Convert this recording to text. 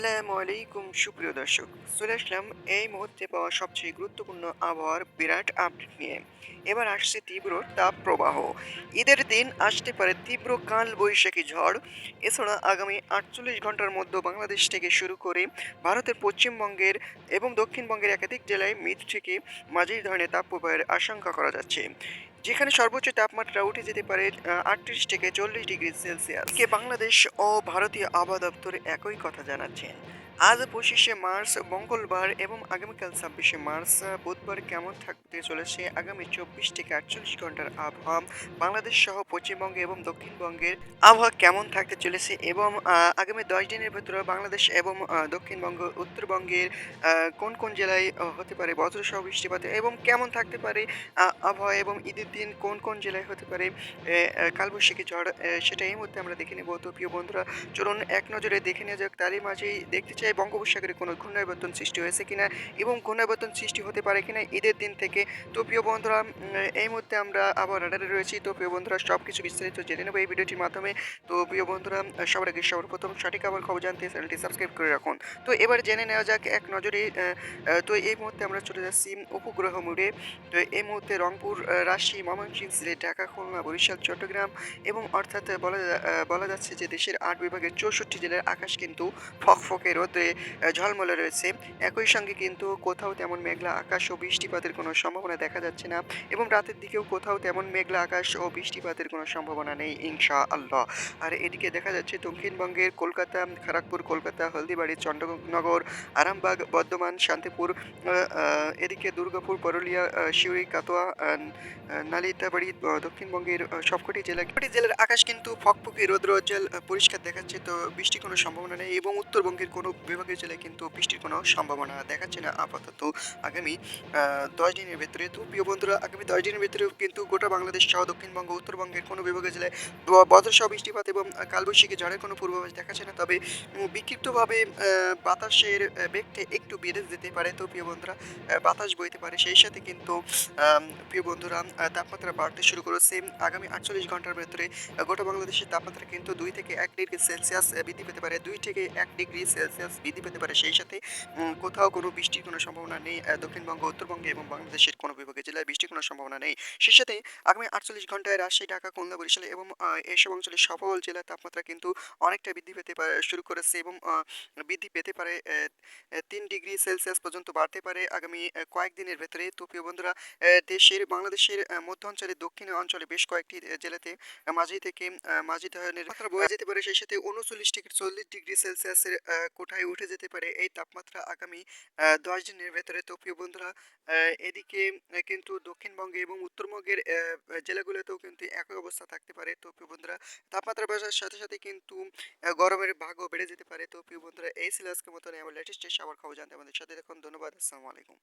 আসসালামু আলাইকুম, সুপ্রিয় দর্শক। চলে আসলাম এই মুহূর্তে পাওয়া সবচেয়ে গুরুত্বপূর্ণ আবহাওয়ার বিরাট আপডেট নিয়ে। এবার আসছে তীব্র তাপ প্রবাহ ঈদের দিন আসতে পারে তীব্র কাল বৈশাখী ঝড়। এছাড়া আগামী আটচল্লিশ ঘণ্টার মধ্যে বাংলাদেশ থেকে শুরু করে ভারতের পশ্চিমবঙ্গের এবং দক্ষিণবঙ্গের একাধিক জেলায় মৃদ থেকে মাঝারি ধরনের তাপ প্রবাহের আশঙ্কা করা যাচ্ছে। যেখানে সর্বোচ্চ তাপমাত্রা উঠে যেতে পারে আটত্রিশ থেকে চল্লিশ ডিগ্রি সেলসিয়াস। বাংলাদেশ ও ভারতীয় আবহাওয়া দপ্তর একই কথা জানাচ্ছেন। আজ পঁচিশে মার্চ, মঙ্গলবার এবং আগামীকাল ছাব্বিশে মার্চ, বুধবার কেমন থাকতে চলেছে আগামী চব্বিশ থেকে আটচল্লিশ ঘণ্টার আবহাওয়া? বাংলাদেশ সহ পশ্চিমবঙ্গে এবং দক্ষিণবঙ্গের আবহাওয়া কেমন থাকতে চলেছে এবং আগামী দশ দিনের ভেতরে বাংলাদেশ এবং দক্ষিণবঙ্গ, উত্তরবঙ্গের কোন কোন জেলায় হতে পারে বজ্রসহ বৃষ্টিপাত এবং কেমন থাকতে পারে আবহাওয়া এবং ঈদের দিন কোন কোন জেলায় হতে পারে কালবৈশাখী ঝড় সেটা এই মুহূর্তে আমরা দেখে নেব। তো প্রিয় বন্ধুরা, চলুন এক নজরে দেখে নেওয়া যাক। তারই মাঝেই দেখতে চাই বঙ্গোপসাগরে কোনো ঘূর্ণাবর্তন সৃষ্টি হয়েছে কিনা এবং ঘূর্ণাবর্তন সৃষ্টি হতে পারে কিনা, ঈদের দিন থেকে। তো প্রিয় বন্ধুরা এই মুহূর্তে আমরা আবার রাডারে রয়েছি। তো প্রিয় বন্ধুরা সব কিছু বিস্তারিত জেনে নেব এই ভিডিওটির মাধ্যমে। তো প্রিয় বন্ধুরা, সবার আগে সবার প্রথম সঠিক আবার খবর জানতে চ্যানেলটি সাবস্ক্রাইব করে রাখুন। তো এবার জেনে নেওয়া যাক এক নজরে তো এই মুহূর্তে আমরা চলে যাচ্ছি উপগ্রহ মোড়ে। তো এই মুহূর্তে রংপুর রাজশাহী, ময়মনসিংহ, সিলেট, ঢাকা, খুলনা, বরিশাল, চট্টগ্রাম এবং অর্থাৎ বলা বলা যাচ্ছে যে দেশের আট বিভাগের চৌষট্টি জেলার আকাশ কিন্তু ফকফকে রোদে আহ, ঝলমলে রয়েছে। একই সঙ্গে কিন্তু কোথাও তেমন মেঘলা আকাশ ও বৃষ্টিপাতের কোনো সম্ভাবনা দেখা যাচ্ছে না এবং রাতের দিকেও কোথাও তেমন মেঘলা আকাশ ও বৃষ্টিপাতের কোনো সম্ভাবনা নেই ইনশা আল্লাহ আর এদিকে দেখা যাচ্ছে দক্ষিণবঙ্গের কলকাতা খড়গপুর কলকাতা হলদিবাড়ি চন্দ্রনগর আরামবাগ বর্ধমান শান্তিপুর এদিকে দুর্গাপুর পুরুলিয়া আহ, আহ, নালিতাবাড়ি দক্ষিণবঙ্গের সবকটি জেলা সবকটি জেলার আকাশ কিন্তু ফকফকে আহ, পরিষ্কার দেখাচ্ছে তো বৃষ্টির কোনো সম্ভাবনা নেই এবং উত্তরবঙ্গের কোনো বিভাগের জেলায় কিন্তু বৃষ্টির কোনো সম্ভাবনা দেখাচ্ছে না আপাতত। আগামী দশ দিনের ভেতরে তো প্রিয় বন্ধুরা, আগামী দশ দিনের ভেতরে কিন্তু গোটা বাংলাদেশ সহ দক্ষিণবঙ্গ, উত্তরবঙ্গের কোনো বিভাগের জেলায় বজ্রসহ বৃষ্টিপাত এবং কালবৈশাখী ঝড়ের কোনো পূর্বাভাস দেখাচ্ছে না। তবে বিক্ষিপ্তভাবে বাতাসের বেগটা একটু বেড়ে যেতে পারে তো প্রিয় বন্ধুরা বাতাস বইতে পারে। সেই সাথে কিন্তু প্রিয় বন্ধুরা তাপমাত্রা বাড়তে শুরু করেছে। আগামী আটচল্লিশ ঘণ্টার ভেতরে গোটা বাংলাদেশের তাপমাত্রা কিন্তু দুই থেকে এক ডিগ্রি সেলসিয়াস বৃদ্ধি পেতে পারে। দুই থেকে এক ডিগ্রি সেলসিয়াস বৃদ্ধি পেতে পারে। সেই সাথে কোথাও কোনো বৃষ্টির কোনো সম্ভাবনা নেই দক্ষিণবঙ্গ উত্তরবঙ্গে এবং বাংলাদেশের কোনো বিভাগের জেলায় বৃষ্টির কোনো সম্ভাবনা নেই। সেই সাথে আগামী আটচল্লিশ ঘন্টায় রাজশাহী ঢাকা খুলনা বরিশাল এবং আহ, এইসব অঞ্চলের সকল জেলার তাপমাত্রা কিন্তু অনেকটা বৃদ্ধি পেতে পারে শুরু করেছে এবং বৃদ্ধি পেতে পারে তিন ডিগ্রি সেলসিয়াস পর্যন্ত বাড়তে পারে আগামী কয়েকদিনের ভেতরে। তো প্রিয় বন্ধুরা দেশের বাংলাদেশের মধ্য অঞ্চলে দক্ষিণ অঞ্চলে বেশ কয়েকটি জেলাতে মাঝি থেকে মাঝি ধরনের বয়ে যেতে পারে সেই সাথে উনচল্লিশ থেকে চল্লিশ ডিগ্রি সেলসিয়াসের আহ, কোঠায় উঠে যেতে পারে এই তাপমাত্রা আগামী দশ দিনের ভেতরে। তো প্রিয় বন্ধুরা এদিকে কিন্তু দক্ষিণবঙ্গে এবং উত্তরবঙ্গের জেলাগুলোতেও কিন্তু একই অবস্থা থাকতে পারে। তো প্রিয় বন্ধুরা, তাপমাত্রা বাড়ার সাথে সাথে কিন্তু গরমের ভাগও বেড়ে যেতে পারে। তো প্রিয় বন্ধুরা, এই সিলাজকে মতন। আমার লেটেস্টের আবার খবর জানতে। আমাদের সাথে দেখুন ধন্যবাদ। আসসালামু আলাইকুম।